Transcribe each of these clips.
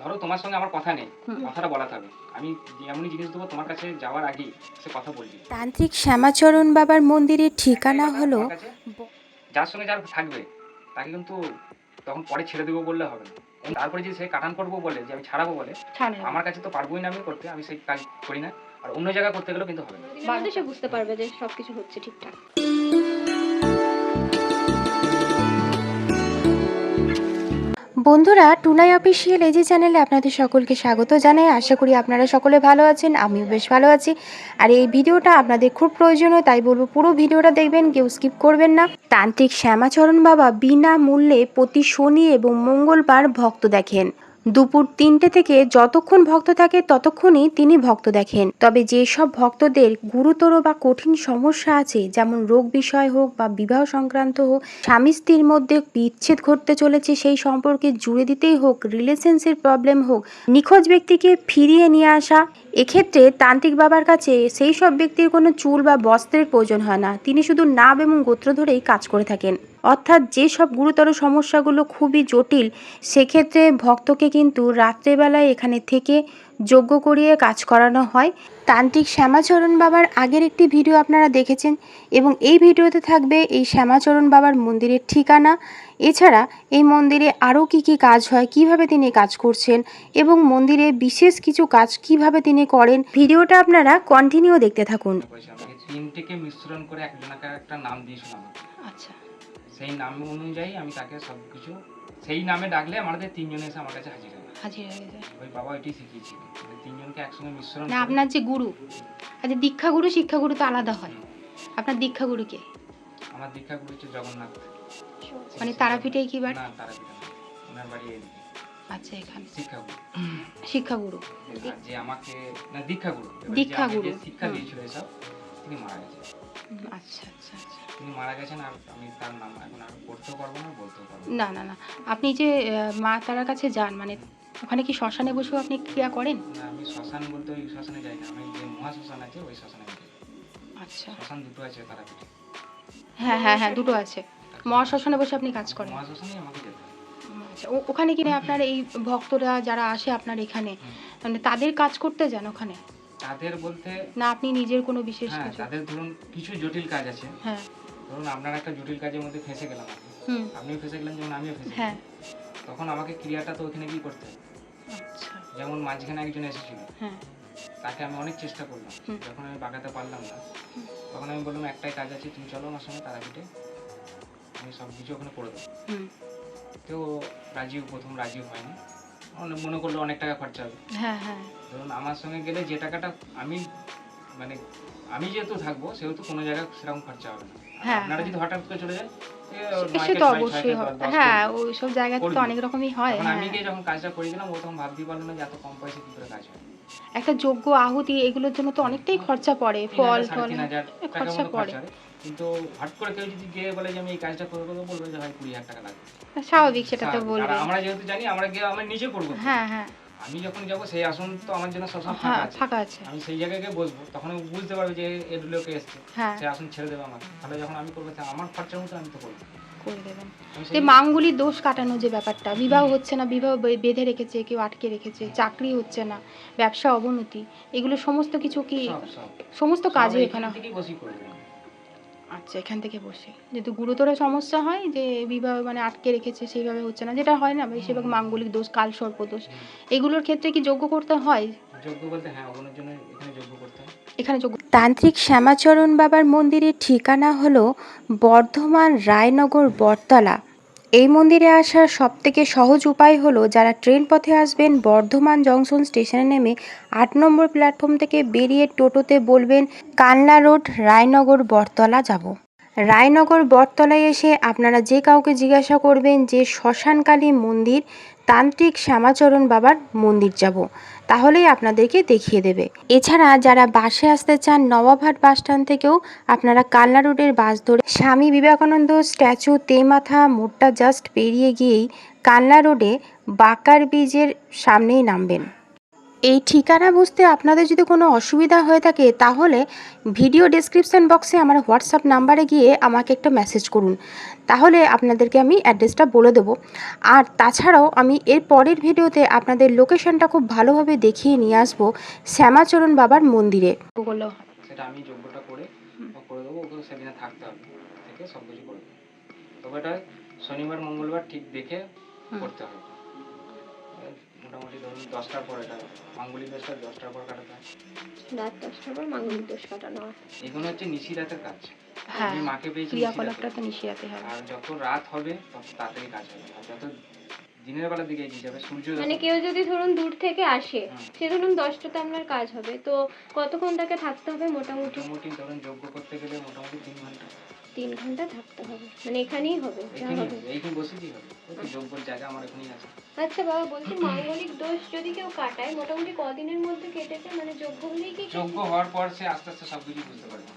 ধরো তোমার সঙ্গে আমার কথা নেই কথাটা বলা থাকবে আমি এমনই জিনিস দেবো তোমার কাছে যাওয়ার আগেই সে কথা বলবি। তান্ত্রিক শ্যামাচরণ বাবার মন্দিরের ঠিকানা হলো যার সঙ্গে যার থাকবে তাকে কিন্তু তখন পরে ছেড়ে দেবো বললে হবে না। তারপরে যদি সে কাটান করব বলে যে আমি ছাড়াবো বলে আমার কাছে তো পারবোই না আমি করতে আমি সেই কাজ করি না। আর অন্য জায়গায় করতে গেলেও কিন্তু হবে না। বাদে সে বুঝতে পারবে যে সবকিছু হচ্ছে ঠিকঠাক। বন্ধুরা, টুনাই অফিসিয়াল যে চ্যানেলে আপনাদের সকলকে স্বাগত জানাই। আশা করি আপনারা সকলে ভালো আছেন, আমিও বেশ ভালো আছি। আর এই ভিডিওটা আপনাদের খুব প্রয়োজনীয়, তাই বলব পুরো ভিডিওটা দেখবেন, কেউ স্কিপ করবেন না। তান্ত্রিক শ্যামাচরণ বাবা বিনা মূল্যে প্রতি শনি এবং মঙ্গলবার ভক্ত দেখেন। দুপুর তিনটে থেকে যতক্ষণ ভক্ত থাকে ততক্ষণই তিনি ভক্ত দেখেন। তবে যেসব ভক্তদের গুরুতর বা কঠিন সমস্যা আছে, যেমন রোগ বিষয় হোক বা বিবাহ সংক্রান্ত হোক, স্বামী স্ত্রীর মধ্যে বিচ্ছেদ ঘটতে চলেছে সেই সম্পর্কে জুড়ে দিতেই হোক রিলেশনশিপ প্রবলেম হোক, নিখোঁজ ব্যক্তিকে ফিরিয়ে নিয়ে আসা, এক্ষেত্রে তান্ত্রিক বাবার কাছে সেই সব ব্যক্তির কোনো চুল বা বস্ত্রের প্রয়োজন হয় না। তিনি শুধু নাম এবং গোত্র ধরেই কাজ করে থাকেন। অর্থাৎ যেসব গুরুতর সমস্যাগুলো খুবই জটিল সেক্ষেত্রে ভক্তকে কিন্তু রাত্রেবেলায় এখানে থেকে যোগ্য করিয়ে কাজ করানো হয়। তান্ত্রিক শ্যামাচরণ বাবার আগের একটি ভিডিও আপনারা দেখেছেন এবং এই ভিডিওতে থাকবে এই শ্যামাচরণ বাবার মন্দিরের ঠিকানা। এছাড়া এই মন্দিরে আরও কি কি কাজ হয় কীভাবে তিনি কাজ করছেন এবং মন্দিরে বিশেষ কিছু কাজ কীভাবে তিনি করেন ভিডিওটা আপনারা কন্টিনিউ দেখতে থাকুন। করেছি মিশ্রণ করে একজনকে একটা নাম দিয়েছিল আমাকে আচ্ছা। সেই নাম অনুযায়ী আমি তাকে সব কিছু সেই নামে ডাকলে আমাদের তিনজন এসে আমার কাছে হাজির হবে হাজির হয়ে যায় ওই বাবা এটাই শিখিয়েছিল। মানে তিনজনকে একসঙ্গে মিশ্রণ না আপনার যে গুরু আচ্ছা দীক্ষাগুরু শিক্ষাগুরু তো আলাদা হয়। আপনার দীক্ষাগুরু কে? আমার দীক্ষা গুরু হচ্ছে জগন্নাথ। মানে তারাপীঠেই কি বাড়ি না তারাপীঠ না। ওনার বাড়ি এইদিকে আচ্ছা এখানে। শিক্ষা গুরু। শিক্ষাগুরু আর যে আমাকে না দীক্ষা গুরু। দীক্ষা গুরু, শিক্ষা দিয়েছিল এসব তিনি মারা গেছেন। আচ্ছা আচ্ছা। তিনি মারা গেছেন আর আমি তার নাম এখন আর পড়তেও পারব না বলতেও পারব না। না আপনি যে মা তারার কাছে যান মানে ওখানে কি শ্মশানে বসেও আপনি ক্রিয়া করেন? না, আমি শ্মশান বলতে ওই শ্মশানে যাই না। আমি যে মহা আছে ওই শ্মশানে যাই। আচ্ছা। শ্মশান দুটো আছে তারাপীঠে। হ্যাঁ হ্যাঁ হ্যাঁ দুটো আছে। মহাশ্মশানে বসে আপনি কাজ করেন? মহা আমাকে যেতে হয়। আচ্ছা ওখানে কিনে আপনার এই ভক্তরা যারা আসে আপনার এখানে মানে তাদের কাজ করতে যান ওখানে? তাদের বলতে না আপনি নিজের কোনো বিশেষ হ্যাঁ তাদের ধরুন কিছু জটিল কাজ আছে। হ্যাঁ। ধরুন আপনার একটা জটিল কাজের মধ্যে ফেঁসে গেলাম আপনিও ফেঁসে গেলেন যেমন আমিও ফেসে হ্যাঁ। তখন আমাকে ক্রিয়াটা তো ওখানে গিয়ে করতে আচ্ছা। যেমন মাঝখানে একজন এসেছিল। হ্যাঁ। তাকে আমি অনেক চেষ্টা করলাম যখন আমি বাগাতে পারলাম না। তখন আমি বললাম একটাই কাজ আছে তুমি চলো আমার সঙ্গে তারা তারাপীঠে। আমি সব কিছু ওখানে করে দেবো। কেউ রাজিও প্রথম রাজি হয়নি। মনে করল অনেক টাকা খরচা হবে। হ্যাঁ হ্যাঁ। ধরুন আমার সঙ্গে গেলে যে টাকাটা আমি মানে আমি যেহেতু থাকব সেহেতু কোনো জায়গায় সেরকম খরচা হবে না। হ্যাঁ, আপনারা হ্যাঁ। যদি হঠাৎ করে চলে যান সে তো অবশ্যই ছয়কে হ্যাঁ ওই সব জায়গাতে তো অনেক রকমই হয় হ্যাঁ আমি গিয়ে যখন কাজটা করে দিলাম ও তখন ভাবতেই পারল না যে এত কম পয়সা কি করে কাজ হয়। একটা যোগ্য আহুতি এগুলোর জন্য তো অনেকটাই খরচা পড়ে ফল ফল তিন হাজার এ টাকার খরচা পড়ে। কিন্তু হট করে কেউ যদি গিয়ে বলে যে আমি এই কাজটা করব তো বলবে যে ভাই কুড়ি হাজার টাকা লাগবে। স্বাভাবিক সেটা তো বলবে। আমরা যেহেতু জানি আমরা গিয়ে আমরা নিজে করব। হ্যাঁ হ্যাঁ। আমি যখন যাব সেই আসন তো আমার জন্য সবসময় ফাঁকা হ্যাঁ আছে। ফাঁকা আছে। আমি সেই জায়গায় গিয়ে বসবো তখন বুঝতে পারবে যে এগুলোকে এসছে হ্যাঁ। সে আসন ছেড়ে দেবে আমাকে। তাহলে যখন আমি করব আমার খরচার মতো আমি তো করব। করে দেবেন। যে সেই- দোষ কাটানো যে ব্যাপারটা বিবাহ হচ্ছে না বিবাহ বেঁধে রেখেছে কেউ আটকে রেখেছে চাকরি হচ্ছে না ব্যবসা অবনতি এগুলো সমস্ত কিছু কি সমস্ত কাজে এখানে আচ্ছা এখান থেকে বসে। যেহেতু গুরুতর সমস্যা হয় যে বিবাহ মানে আটকে রেখেছে সেইভাবে হচ্ছে না। যেটা হয় না বেশিরভাগ মাঙ্গলিক দোষ কাল সর্প দোষ এগুলোর ক্ষেত্রে কি যোগ্য করতে হয়? যোগ্য বলতে হ্যাঁ ওগুলোর জন্য এখানে যোগ্য করতে হয়। এখানে যোগ্য তান্ত্রিক শ্যামাচরণ বাবার মন্দিরের ঠিকানা হলো বর্ধমান রায়নগর বটতলা। এই মন্দিরে আসার সবথেকে সহজ উপায় হলো যারা ট্রেন পথে আসবেন, বর্ধমান জংশন স্টেশনে নেমে আট নম্বর প্ল্যাটফর্ম থেকে বেরিয়ে টোটোতে বলবেন, কালনা রোড, রায়নগর বটতলা যাব। রায়নগর বটতলায় এসে আপনারা যে কাউকে জিজ্ঞাসা করবেন যে শ্মশানকালী মন্দির, তান্ত্রিক শ্যামাচরণ বাবার মন্দির যাব। তাহলেই আপনাদেরকে দেখিয়ে দেবে। এছাড়া যারা বাসে আসতে চান, নবাবহাট বাস স্ট্যান্ড থেকেও আপনারা কালনা রোডের বাস ধরে স্বামী বিবেকানন্দ স্ট্যাচু, তেমাথা মোড়টা জাস্ট পেরিয়ে গিয়েই কালনা রোডে বাকার ব্রিজের সামনেই নামবেন। এই ঠিকানা বুঝতে আপনাদের যদি কোনো অসুবিধা হয়ে থাকে তাহলে ভিডিও ডেসক্রিপশন বক্সে আমার হোয়াটসঅ্যাপ নাম্বারে গিয়ে আমাকে একটা মেসেজ করুন। তাহলে আপনাদেরকে আমি অ্যাড্রেসটা বলে দেবো। আর তাছাড়াও আমি এর পরের ভিডিওতে আপনাদের লোকেশনটা খুব ভালোভাবে দেখিয়ে নিয়ে আসব শ্যামাচরণ বাবার মন্দিরে। করলেও সেটা আমি যোগ্যটা করে করে দেবো ওকে সেদিনে থাকতে হবে থেকে সব কিছু করে দেবো। তবে এটা শনিবার মঙ্গলবার ঠিক দেখে করতে হবে। মোটামুটি ধরুন দশটার পর মাঙ্গলিক দশটা দশটার পর কাটাতে হয়। রাত দশটার পর মাঙ্গলিক দোষ কাটানো হয়। এগুলো হচ্ছে নিশি রাতের কাজ। হ্যাঁ মাকে পেয়েছি ক্রিয়াকলাপটা। তো হবে। আর রাত হবে তাড়াতাড়ি কাজ হবে। আর যত দিনের বেলার দিকে এগিয়ে যাবে সূর্য মানে কেউ যদি ধরুন দূর থেকে আসে সে ধরুন দশটাতে আপনার কাজ হবে। তো কতক্ষণ তাকে থাকতে হবে মোটামুটি? মোটামুটি ধরুন যোগ্য করতে গেলে মোটামুটি তিন ঘণ্টা। তিন ঘণ্টা থাকতে হবে। মানে এখানেই হবে যা আচ্ছা বাবা বলছি মাঙ্গলিক দোষ যদি কেউ কাটায় মোটামুটি কদিনের মধ্যে কেটে যায় মানে যোগ্য হলেই কি যোগ্য হওয়ার পর সে আস্তে আস্তে সবকিছু বুঝতে পারবে।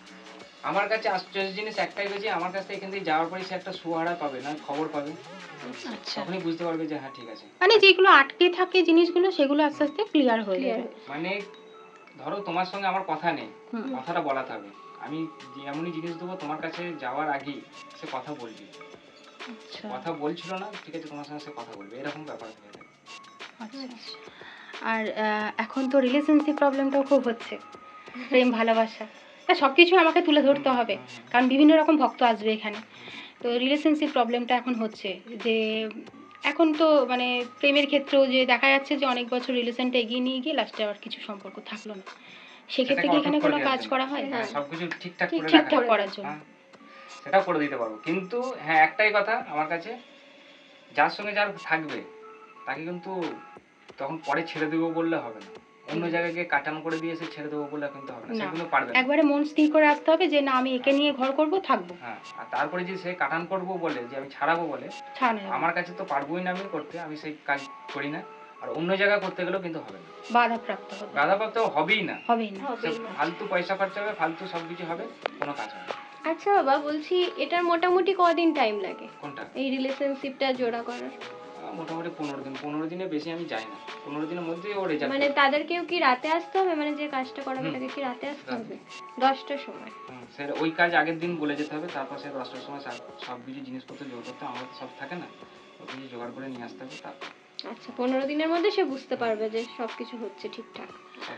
আমার কাছে আশ্চর্য জিনিস একটাই হয়েছে আমার কাছে এখান থেকে যাওয়ার পরে সে একটা সুহারা পাবে না খবর পাবে। আচ্ছা। তখনই বুঝতে পারবে যে হ্যাঁ ঠিক আছে। মানে যেগুলো আটকে থাকে জিনিসগুলো সেগুলো আস্তে আস্তে ক্লিয়ার হয়ে যাবে। মানে ধরো তোমার সঙ্গে আমার কথা নেই কথাটা বলাতে হবে। আমি এমনই জিনিস দেবো তোমার কাছে যাওয়ার আগেই সে কথা বলবে। আচ্ছা। কথা বলছিল না ঠিক আছে তোমার সঙ্গে সে কথা বলবে। এরকম ব্যাপার থেকে থাকে। আচ্ছা। আর এখন তো রিলেশনশিপ প্রবলেমটাও খুব হচ্ছে। প্রেম ভালোবাসা সব কিছু আমাকে তুলে ধরতে হবে। কারণ বিভিন্ন রকম ভক্ত আসবে এখানে। তো রিলেশনশিপ প্রবলেমটা এখন হচ্ছে যে এখন তো মানে প্রেমের ক্ষেত্রেও যে দেখা যাচ্ছে যে অনেক বছর রিলেশনটা এগিয়ে নিয়ে গিয়ে লাস্টে আবার কিছু সম্পর্ক থাকল না। সেক্ষেত্রে কি এখানে কোনো কাজ করা হয়? হ্যাঁ সবকিছু ঠিকঠাক করে ঠিকঠাক। করার জন্য। হ্যাঁ, সেটাও করে দিতে পারব। কিন্তু হ্যাঁ একটাই কথা আমার কাছে যার সঙ্গে যার থাকবে তাকে কিন্তু তখন পরে ছেড়ে দেবো বললে হবে না। অন্য জায়গায় গিয়ে কাটানো করে দিয়ে এসে ছেড়ে দেবো বললে কিন্তু হবে না। না। সেগুলো পারবে না। একবারে মন স্থির করে রাখতে হবে যে না আমি একে নিয়ে ঘর করব থাকব। হ্যাঁ আর তারপরে যে সে কাটান করব বলে যে আমি ছাড়াবো বলে। আমার কাছে তো পারবোই না আমি করতে আমি সেই কাজ করি না। আর অন্য জায়গায় করতে গেলেও কিন্তু হবে না। বাধা প্রাপ্ত হবে। বাধাপ্রাপ্ত হবেই না। হবেই না। হবেই না। ফালতু পয়সা খরচা হবে ফালতু সবকিছু হবে কোনো কাজ হবে না। আচ্ছা বাবা বলছি এটার মোটামুটি কদিন টাইম লাগে? কোনটা? এই রিলেশনশিপটা জোড়া করার। মোটামুটি পনেরো দিন। পনেরো দিনে বেশি আমি যাই না। পনেরো দিনের মধ্যেই ও রেজাল্ট মানে তাদেরকেও কি রাতে আসতে হবে? মানে যে কাজটা করাবে। তাকে কি রাতে আসতে। হবে? দশটার সময়। স্যার ওই কাজ আগের দিন বলে যেতে হবে তারপর সে দশটার সময় সব- কিছু জিনিসপত্র জোগাড় করতে আমার সব থাকে না। সব কিছু জোগাড় করে নিয়ে আসতে হবে তারপর। আচ্ছা পনেরো দিনের মধ্যে সে বুঝতে পারবে যে সব কিছু হচ্ছে ঠিকঠাক।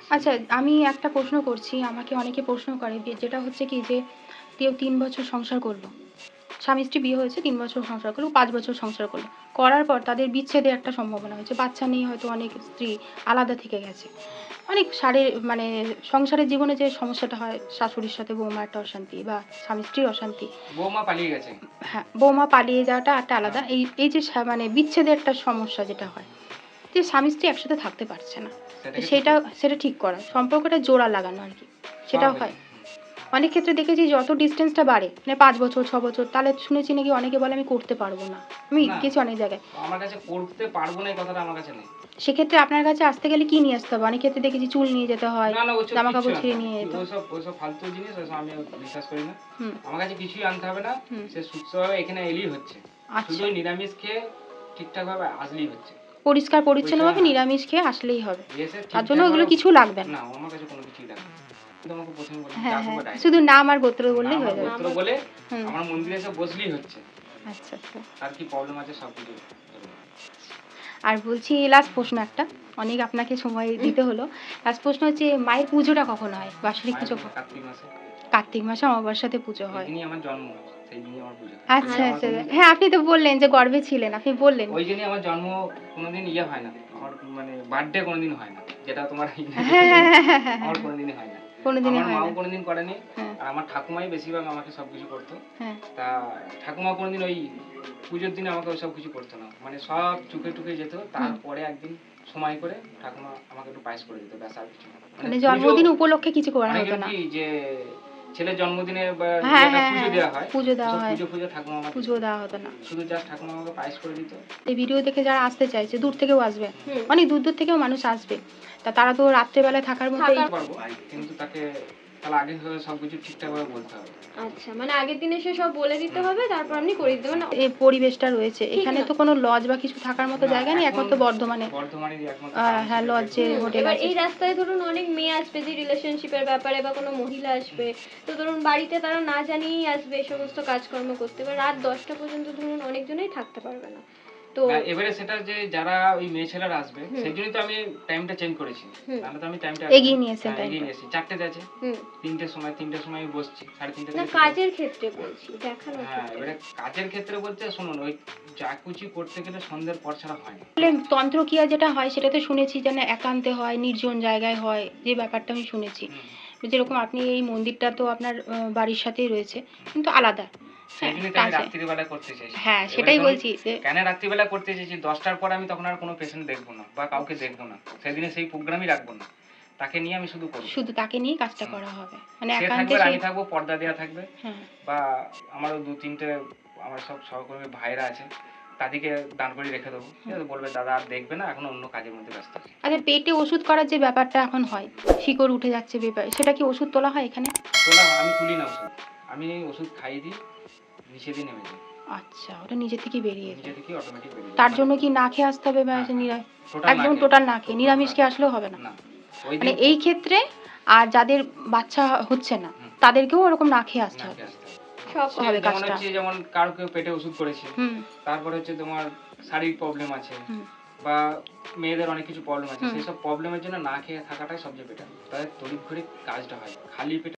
আচ্ছা আমি একটা প্রশ্ন করছি, আমাকে অনেকে প্রশ্ন করে যেটা হচ্ছে কি যে, কেউ তিন বছর সংসার করল। স্বামী স্ত্রী বিয়ে হয়েছে তিন বছর সংসার করল পাঁচ বছর সংসার করল। করার পর তাদের বিচ্ছেদের একটা সম্ভাবনা হয়েছে। বাচ্চা নিয়ে হয়তো অনেক স্ত্রী আলাদা থেকে গেছে। অনেক শারীর মানে সংসারের জীবনে যে সমস্যাটা হয় শাশুড়ির সাথে বৌমা একটা অশান্তি বা স্বামী স্ত্রীর অশান্তি। বৌমা পালিয়ে গেছে। হ্যাঁ বৌমা পালিয়ে যাওয়াটা একটা আলাদা। এই এই যে মানে বিচ্ছেদের একটা সমস্যা যেটা হয় যে স্বামী স্ত্রী একসাথে থাকতে পারছে না। সেটা সেটা ঠিক করা সম্পর্কটা জোড়া লাগানো আর কি। সেটা সব হয়। অনেক ক্ষেত্রে দেখেছি যত ডিস্টেন্সটা বাড়ে মানে পাঁচ বছর ছ বছর তাহলে শুনেছি নাকি অনেকে বলে আমি করতে পারব না। আমি। গেছি অনেক জায়গায়। আমার কাছে করতে পারব না এই কথাটা আমার কাছে নেই। সেক্ষেত্রে আপনার কাছে আসতে গেলে কি নিয়ে আসতে হবে? অনেক ক্ষেত্রে দেখেছি চুল নিয়ে যেতে হয় ওসব জামা কাপড় ছিঁড়ে নিয়ে যেতে ওইসব ফালতু জিনিস আমি বিশ্বাস করি না। আমার কাছে কিছুই আনতে হবে না সে সুস্থভাবে এখানে এলেই হচ্ছে। আচ্ছা। শুধু নিরামিষ খেয়ে ঠিকঠাক ভাবে আসলেই হচ্ছে। পরিষ্কার পরিচ্ছন্নভাবে নিরামিষ খেয়ে আসলেই হবে। তার জন্য ওগুলো কিছু লাগবে না। না আমার কাছে কোনো কিছুই লাগবে না। কিন্তু প্রথমে বলে হ্যাঁ হ্যাঁ শুধু নাম আর গোত্র বললেই হয়ে আর যাবে। গোত্র বলে আমার মন্দিরে এসে বসলেই হচ্ছে। আচ্ছা আচ্ছা। তার কি প্রবলেম আছে সব কিছু আর বলছি লাস্ট প্রশ্ন একটা। অনেক আপনাকে সময় দিতে হলো। লাস্ট প্রশ্ন হচ্ছে মায়ের পুজোটা কখন হয়? বার্ষিক পুজো কার্তিক মাসে। কার্তিক মাসে অমাবস্যাতে পুজো হয়। ওই দিনই আমার জন্ম সেই দিনই আমার পুজো আচ্ছা আচ্ছা। হ্যাঁ আপনি তো বললেন যে গর্বে ছিলেন আপনি বললেন। ওই দিনই আমার জন্ম কোনোদিন ইয়ে হয় না। আমার মানে বার্থডে কোনোদিন হয় না যেটা তোমার হ্যাঁ হ্যাঁ হ্যাঁ হ্যাঁ হ্যাঁ। আমার কোনোদিনই হয় না। কোনোদিনই আমার হয় মাও কোনোদিন করেনি হ্যাঁ। আর আমার ঠাকুমাই বেশিরভাগ আমাকে সবকিছু করতো। হ্যাঁ। তা ঠাকুমা কোনোদিন ওই পুজোর দিনে আমাকে ওইসব কিছু করতো না। মানে সব চুকে টুকে যেত তারপরে একদিন সময় করে ঠাকুমা আমাকে একটু পায়েস করে দিত ব্যাস আর কিছু। মানে পুজো- জন্মদিন উপলক্ষে কিছু করা হতো না। যে ছেলের জন্মদিনে হ্যাঁ হ্যাঁ পুজো হ্যাঁ দেওয়া হয় পুজো দেওয়া হয়। পুজো পুজো ঠাকুমা আমাকে পুজো দেওয়া হতো না। শুধু জাস্ট ঠাকুমা আমাকে পায়েস করে দিত। এই ভিডিও দেখে যারা আসতে চাইছে দূর থেকেও আসবে। অনেক দূর দূর থেকেও মানুষ আসবে। তা তারা তো রাত্রেবেলায় থাকার মতো থাকার- পারব। কিন্তু তাকে তাহলে আগে থেকে সবকিছু ঠিকঠাকভাবে বলতে হবে। আচ্ছা মানে আগের দিন এসে সব বলে দিতে হবে তারপর আপনি করে দিতে মানে এই পরিবেশটা রয়েছে। এখানে তো কোনো লজ বা কিছু থাকার মতো জায়গা নেই এখন তো বর্ধমানে। বর্ধমানে একমাত্র আহ, হ্যাঁ, যেগুলো- হোটেল এবার এই রাস্তায় ধরুন অনেক মেয়ে আসবে যে রিলেশনশিপের ব্যাপারে বা কোনো মহিলা আসবে। তো ধরুন বাড়িতে তারা না জানিয়েই আসবে এই সমস্ত কাজকর্ম করতে। এবার রাত দশটা পর্যন্ত ধরুন অনেকজনেই থাকতে পারবে না। তো না, এবারে সেটা যে যারা ওই মেয়ে ছেলেরা আসবে। সেই জন্যই তো আমি টাইমটা চেঞ্জ করেছি। নাহলে তো আমি টাইমটা এগিয়ে নিয়ে এসেছেন এগিয়ে টাইমটা। নিয়ে এসেছি চারটে আছে হুম তিনটের সময় তিনটের সময় আমি বসছি সাড়ে তিনটে না। কাজের ক্ষেত্রে বলছি দেখানোর হ্যাঁ এবারে কাজের ক্ষেত্রে বলতে শুনুন ওই চাকুচি করতে গেলে সন্ধ্যের পর ছাড়া হয় না আসলে তন্ত্রক্রিয়া যেটা হয় সেটা তো শুনেছি যেন একান্তে হয় নির্জন জায়গায় হয় যে ব্যাপারটা আমি শুনেছি। যেরকম আপনি এই মন্দিরটা তো আপনার বাড়ির সাথেই রয়েছে কিন্তু আলাদা হ্যাঁ। রাত্রিবেলা করতে চাইছি। হ্যাঁ সেটাই বলছি কেন রাত্রিবেলা করতে চাইছি? দশটার পর আমি তখন আর কোনো পেশেন্ট দেখব না বা কাউকে দেখব না। সেদিনে সেই প্রোগ্রামই রাখব না। তাকে নিয়ে আমি শুধু করব। শুধু তাকে নিয়ে কাজটা করা হবে। মানে একান্তে আমি থাকব পর্দা দেওয়া থাকবে। হ্যাঁ। বা আমারও দু তিনটে আমার সব সহকর্মী ভাইরা আছে তাদেরকে দান করে রেখে দেবো? বলবে দাদা আর দেখবে না এখন অন্য কাজের মধ্যে ব্যস্ত আছে। আচ্ছা পেটে ওষুধ করার যে ব্যাপারটা এখন হয় শিকড় উঠে যাচ্ছে ব্যাপার সেটা কি ওষুধ তোলা হয় এখানে? তোলা আমি তুলি না ওষুধ। আমি ওষুধ খাইয়ে দিই নিচে দিয়ে নেমে যাই আচ্ছা ওটা নিজে থেকে বেরিয়ে নিজে যায় থেকে অটোমেটিক বেরিয়ে তার জন্য কি না খেয়ে আসতে হবে বা হ্যাঁ, নিরা- টোটাল একদম টোটাল না খেয়ে। নিরামিষ খেয়ে আসলেও হবে না। মানে এই ক্ষেত্রে আর যাদের বাচ্চা হচ্ছে না তাদেরকেও ওরকম না খেয়ে আসতে হবে। হবে। সব হবে কাজটা। যেমন কারও কেউ পেটে ওষুধ করেছে তারপর হচ্ছে তোমার শারীরিক প্রবলেম আছে বা মেয়েদের অনেক কিছু প্রবলেম আছে হুম। সেই সব প্রবলেমের জন্য না খেয়ে থাকাটাই সবচেয়ে বেটার তাদের তড়িৎ ঘড়ি কাজটা হয়। খালি পেটে